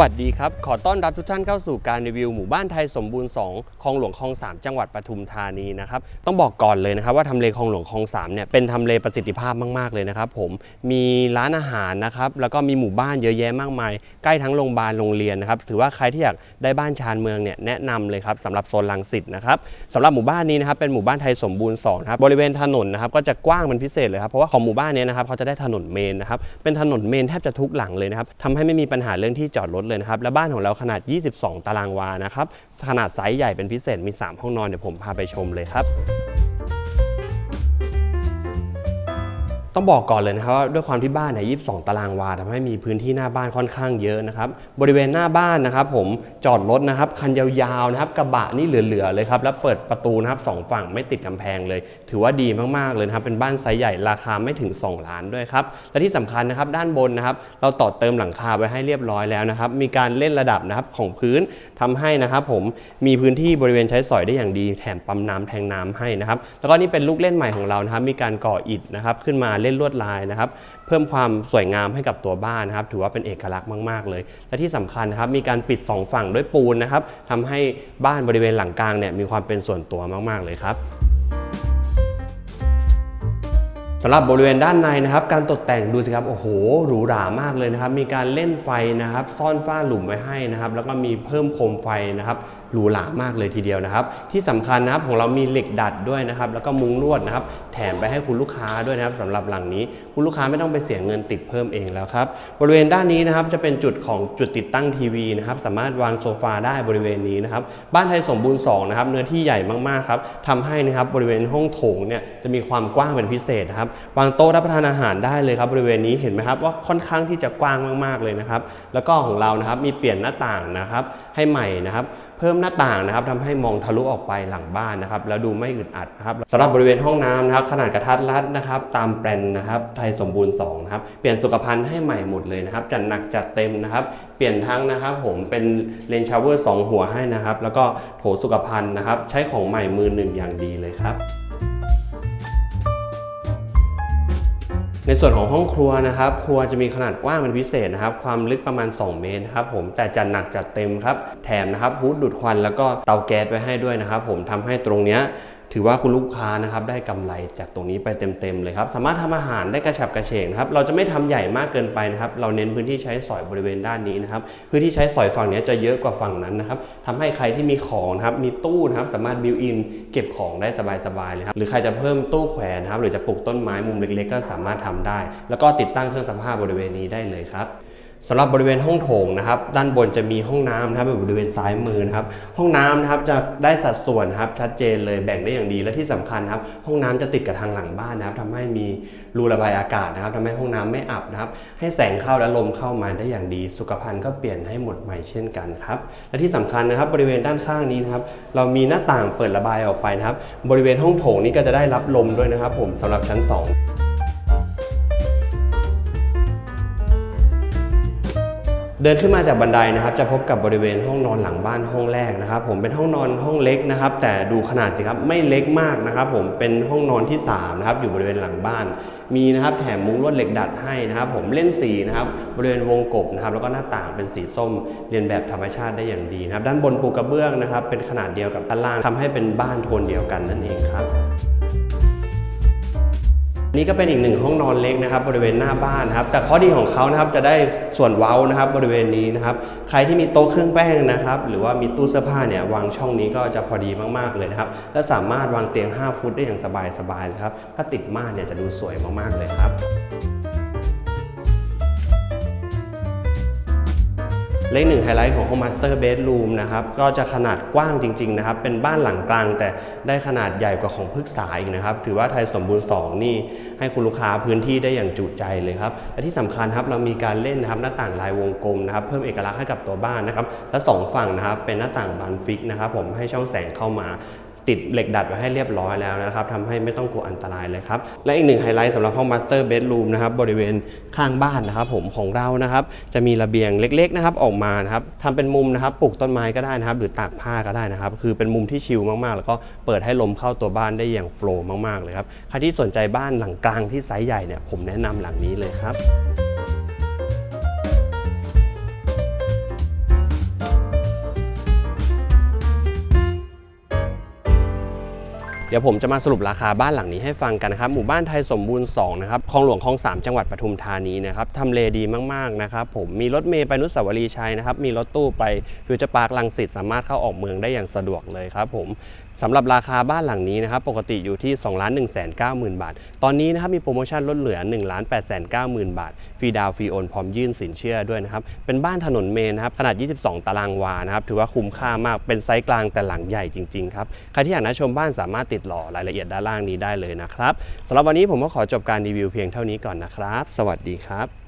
วัสดีครับ ขอต้อนรับทุกท่านเข้าสู่การรีวิวหมู่บ้านไทยสมบูรณ์ 2 คลองหลวงคลอง 3 จังหวัดปทุมธานีนะครับ ต้องบอกก่อนเลยนะครับว่าทำเลคลองหลวงคลอง3เนี่ยเป็นทำเลประสิทธิภาพมาก ๆ เลยนะครับผม มีร้านอาหารนะครับ แล้วก็มีหมู่บ้านเยอะแยะมากมาย ใกล้ทั้งโรงพยาบาล โรงเรียนนะครับ ถือว่าใครที่อยากได้บ้านชานเมืองเนี่ยแนะนำเลยครับสำหรับโซนลังสิตนะครับสำหรับหมู่บ้านนี้นะครับเป็นหมู่บ้านไทยสมบูรณ์2ครับ บริเวณถนนนะครับก็จะกว้างเป็นพิเศษเลยครับ เพราะว่าของหมู่บ้านเนี้นะครับเขาจะได้ถนนเมนนะครับ เป็นถนนเมนแทบจะทุกหลังเลยนะครับทำให้ไม่มีปัญหาเรื่องที่จอดรถเลยนะครับ และบ้านของเราขนาด 22 ตารางวานะครับ ขนาดไซส์ใหญ่เป็นพิเศษมี 3 ห้องนอนเดี๋ยวผมพาไปชมเลยครับ ต้องบอกก่อนเลยนะครับว่าด้วยความที่บ้านเนี่ย22ตารางวาทำให้มีพื้นที่หน้าบ้านค่อนข้างเยอะนะครับ บริเวณหน้าบ้านนะครับ ผมจอดรถนะครับ คันยาวๆนะครับ กระบะนี่เหลือๆเลยครับ แล้วเปิดประตูนะครับสองฝั่งไม่ติดกำแพงเลย ถือว่าดีมากๆเลยนะครับเป็นบ้านไซส์ใหญ่ราคาไม่ถึง 2 ล้านด้วยครับ และที่สำคัญนะครับด้านบนนะครับ เราต่อเติมหลังคาไว้ให้เรียบร้อยแล้วนะครับ มีการเล่นระดับนะครับของพื้นทำให้นะครับผมมีพื้นที่บริเวณใช้สอยได้อย่างดี แถมปั๊มน้ำแทงน้ำให้นะครับแล้วก็นี่เป็นลูกเล่นใหม่ของเรานะครับมีการก่ออิฐนะครับขึ้นมาเล่นลวดลายนะครับ เพิ่มความสวยงามให้กับตัวบ้านนะครับ ถือว่าเป็นเอกลักษณ์มากๆเลย และที่สำคัญนะครับ มีการปิดสองฝั่งด้วยปูนนะครับทำให้บ้านบริเวณหลังกลางเนี่ยมีความเป็นส่วนตัวมากๆเลยครับ สำหรับบริเวณด้านในนะครับ การตกแต่งดูสิครับโอ้โหหรูหรามากเลยนะครับ มีการเล่นไฟนะครับ ซ่อนฝ้าหลุมไว้ให้นะครับ แล้วก็มีเพิ่มโคมไฟนะครับหรูหรามากเลยทีเดียวนะครับ ที่สำคัญนะครับของเรามีเหล็กดัดด้วยนะครับ แล้วก็มุ้งลวดนะครับ แถมไปให้คุณลูกค้าด้วยนะครับสำหรับหลังนี้ คุณลูกค้าไม่ต้องไปเสียเงินติดเพิ่มเองแล้วครับบริเวณด้านนี้นะครับจะเป็นจุดของจุดติดตั้งทีวีนะครับ สามารถวางโซฟาได้บริเวณนี้นะครับบ้านไทยสมบูรณ์2นะครับเนื้อที่ใหญ่มากๆครับทำให้นะครับบริเวณห้องโถงเนี่ยจะมีความกว้างเป็นพิเศษนะครับวางโต๊ะรับประทานอาหารได้เลยครับบริเวณนี้เห็นไหมครับว่าค่อนข้างที่จะกว้างมากๆเลยนะครับ แล้วก็ของเรานะครับมีเปลี่ยนหน้าต่างนะครับให้ใหม่นะครับเพิ่มหน้าต่างนะครับทำให้มองทะลุออกไปหลังบ้านนะครับแล้วดูไม่อึดอัดนะครับสำหรับบริเวณห้องน้ำนะครับขนาดกระทัดรัดนะครับตามแปลนนะครับไทยสมบูรณ์2นะครับเปลี่ยนสุขภัณฑ์ให้ใหม่หมดเลยนะครับจัดหนักจัดเต็มนะครับเปลี่ยนทั้งนะครับผมเป็นเลนชาวเวอร์2หัวให้นะครับแล้วก็โถสุขภัณฑ์นะครับใช้ของใหม่มือหนึ่งอย่างดีเลยครับ ในส่วนของห้องครัวนะครับ ครัวจะมีขนาดกว้างเป็นพิเศษนะครับ ความลึกประมาณ 2 เมตรนะครับผมแต่จัดหนักจัดเต็มครับ แถมนะครับฮูดดูดควันแล้วก็เตาแก๊สไว้ให้ด้วยนะครับ ผมทำให้ตรงเนี้ย ถือว่าคุณลูกค้านะครับได้กำไรจากตรงนี้ไปเต็มๆเลยครับ สามารถทำอาหารได้กระฉับกระเฉงนะครับ เราจะไม่ทำใหญ่มากเกินไปนะครับ เราเน้นพื้นที่ใช้สอยบริเวณด้านนี้นะครับ พื้นที่ใช้สอยฝั่งนี้จะเยอะกว่าฝั่งนั้นนะครับทำให้ใครที่มีของนะครับ มีตู้นะครับ สามารถบิวอินเก็บของได้สบายๆเลยครับ หรือใครจะเพิ่มตู้แขวนนะครับ หรือจะปลูกต้นไม้มุมเล็กๆ ก็สามารถทำได้ แล้วก็ติดตั้งเครื่องซักผ้าบริเวณนี้ได้เลยครับ สำหรับบริเวณห้องโถงนะครับ ด้านบนจะมีห้องน้ำนะครับอยู่บริเวณซ้ายมือนะครับ ห้องน้ำนะครับจะได้สัดส่วนครับชัดเจนเลยแบ่งได้อย่างดีและที่สำคัญครับ ห้องน้ำจะติดกับทางหลังบ้านนะครับทำให้มีรูระบายอากาศนะครับทำให้ห้องน้ำไม่อับนะครับ ให้แสงเข้าและลมเข้ามาได้อย่างดี สุขภัณฑ์ก็เปลี่ยนให้หมดใหม่เช่นกันครับ และที่สำคัญนะครับ บริเวณด้านข้างนี้นะครับ เรามีหน้าต่างเปิดระบายออกไปนะครับ บริเวณห้องโถงนี้ก็จะได้รับลมด้วยนะครับ ผมสำหรับชั้น 2 เดินขึ้นมาจากบันไดนะครับจะพบกับบริเวณห้องนอนหลังบ้านห้องแรกนะครับ ผมเป็นห้องนอนห้องเล็กนะครับ แต่ดูขนาดสิครับไม่เล็กมากนะครับ ผมเป็นห้องนอนที่3นะครับอยู่บริเวณหลังบ้าน มีนะครับแถมมุ้งลวดเหล็กดัดให้นะครับ ผมเล่นสีนะครับบริเวณวงกบนะครับแล้วก็หน้าต่างเป็นสีส้มเรียนแบบธรรมชาติได้อย่างดีนะครับด้านบนปูกระเบื้องนะครับ เป็นขนาดเดียวกับด้านล่างทำให้เป็นบ้านโทนเดียวกันนั่นเองครับ นี่ก็เป็นอีกหนึ่งห้องนอนเล็กนะครับ บริเวณหน้าบ้านนะครับ แต่ข้อดีของเขานะครับจะได้ส่วนเว้านะครับ บริเวณนี้นะครับ ใครที่มีโต๊ะเครื่องแป้งนะครับ หรือว่ามีตู้เสื้อผ้าเนี่ยวางช่องนี้ก็จะพอดีมากๆเลยนะครับ และสามารถวางเตียง 5 ฟุตได้อย่างสบายๆเลยครับ ถ้าติดม่านเนี่ยจะดูสวยมากๆเลยครับ เลขหนึ่งไฮไลท์ของ Home Master Bedroom นะครับก็จะขนาดกว้างจริงๆนะครับเป็นบ้านหลังกลางแต่ได้ขนาดใหญ่กว่าของพฤกษาอีกนะครับถือว่าไทยสมบูรณ์ 2 นี่ให้คุณลูกค้าพื้นที่ได้อย่างจุใจเลยครับและที่สำคัญครับเรามีการเล่นนะครับหน้าต่างลายวงกลมนะครับเพิ่มเอกลักษณ์ให้กับตัวบ้านนะครับและสองฝั่งนะครับเป็นหน้าต่างบานฟิกนะครับผมให้ช่องแสงเข้ามา ติดเหล็กดัดไว้ให้เรียบร้อยแล้วนะครับทำให้ไม่ต้องกลัวอันตรายเลยครับ และอีกหนึ่งไฮไลท์สำหรับห้องมาสเตอร์เบดรูมนะครับบริเวณข้างบ้านนะครับ ผมของเรานะครับ จะมีระเบียงเล็กๆนะครับออกมานะครับทำเป็นมุมนะครับปลูกต้นไม้ก็ได้นะครับ หรือตากผ้าก็ได้นะครับ คือเป็นมุมที่ชิลมากๆ แล้วก็เปิดให้ลมเข้าตัวบ้านได้อย่างโฟล์มากๆเลยครับใครที่สนใจบ้านหลังกลางที่ไซส์ใหญ่เนี่ยผมแนะนำหลังนี้เลยครับ เดี๋ยวผมจะมาสรุปราคาบ้านหลังนี้ให้ฟังกันนะครับ หมู่บ้านไทยสมบูรณ์2นะครับคลองหลวงคลอง 3 จังหวัดปทุมธานีนะครับทำเลดีมากๆนะครับผมมีรถเมล์ไปนุสาวรีย์ชัยนะครับมีรถตู้ไปฟิวเจอร์พาร์คลังสิตสามารถเข้าออกเมืองได้อย่างสะดวกเลยครับผมสำหรับราคาบ้านหลังนี้นะครับปกติอยู่ที่2 1 9 0 0 0 0 บาท ตอนนี้นะครับมีโปรโมชั่นลดเหลือ1 8 9 0 0 0 0 บาท ฟรีดาวน์ฟรีโอนพร้อมยื่นสินเชื่อด้วยนะครับเป็นบ้านถนนเมนนะครับขนาด 22 ตารางวานะครับถือว่าคุ้มค่ามากเป็นไซส์กลางแต่หลังใหญ่จริงๆครับใครที่อยากนะชมบ้านสามารถติดต่อรายละเอียดด้านล่างนี้ได้เลยนะครับสำหรับวันนี้ผมก็ขอจบการรีวิวเพียงเท่านี้ก่อนนะครับ สวัสดีครับ